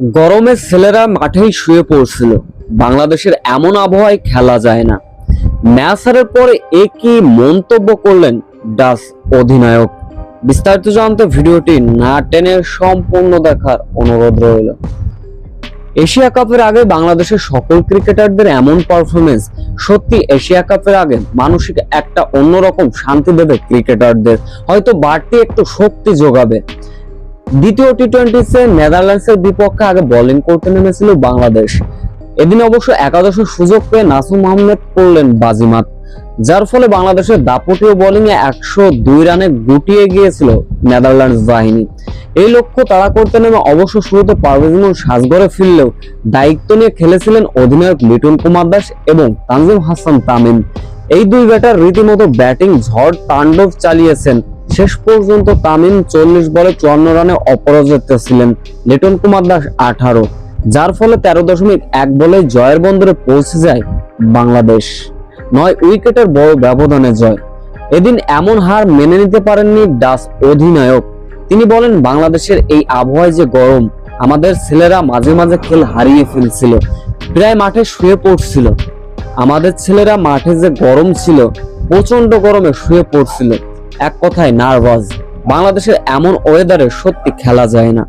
গরমে ছেলেরা মাঠেই শুয়ে পড়ছিল। বাংলাদেশের এমন আবহাওয়ায় খেলা যায় না। ম্যাচ হারের পরে এ কি মন্তব্য করলেন ডাস অধিনায়ক। বিস্তারিত জানতে ভিডিওটি না টেনে সম্পূর্ণ দেখার অনুরোধ রইল। এশিয়া কাপের আগে বাংলাদেশের সকল ক্রিকেটারদের এমন পারফরমেন্স সত্যি এশিয়া কাপের আগে মানসিক একটা অন্যরকম শান্তি দেবে ক্রিকেটারদের। হয়তো বাড়তি একটু শক্তি যোগাবে। দ্বিতীয় টি টোয়েন্টিতে নেদারল্যান্ডসের বিপক্ষে আগে বোলিং করতে নেমেছিল বাংলাদেশ। এদিন অবশ্য একাদশের সুযোগ পেয়ে নাসুম আহমেদ করলেন বাজিমাত, যার ফলে বাংলাদেশের দাপটীয় বোলিং এ একশো দুই রানে গুটিয়ে গিয়েছিল নেদারল্যান্ডস বাহিনী। এই লক্ষ্য তাড়া করতে নেমে অবশ্য শুরুতে পারভেজ ইমন সাজঘরে ফিরলেও দায়িত্ব নিয়ে খেলেছিলেন অধিনায়ক লিটন কুমার দাস এবং তানজিম হাসান তামিম। এই দুই ব্যাটার রীতিমতো ব্যাটিং ঝড় তাণ্ডব চালিয়েছেন শেষ পর্যন্ত তামিম চল্লিশ বলে চুয়ান্ন রানে অপরাজিত ছিলেন লিটন কুমার দাস আঠারো, যার ফলে তেরো দশমিক এক বলে জয়ের বন্দরে পৌঁছে যায় বাংলাদেশ। নয় উইকেটের বড় ব্যবধানে জয়। এদিন এমন হার মেনে নিতে পারেননি ডাস অধিনায়ক। তিনি বলেন, বাংলাদেশের এই আবহাওয়ায় যে গরম, আমাদের ছেলেরা মাঝে মাঝে খেল হারিয়ে ফেলছিল, প্রায় মাঠে শুয়ে পড়ছিল। আমাদের ছেলেরা মাঠে যে গরম ছিল প্রচণ্ড গরমে শুয়ে পড়ছিল। এক কথায় নার্ভাস। বাংলাদেশের এমন ওয়েদারে সত্যি খেলা যায় না।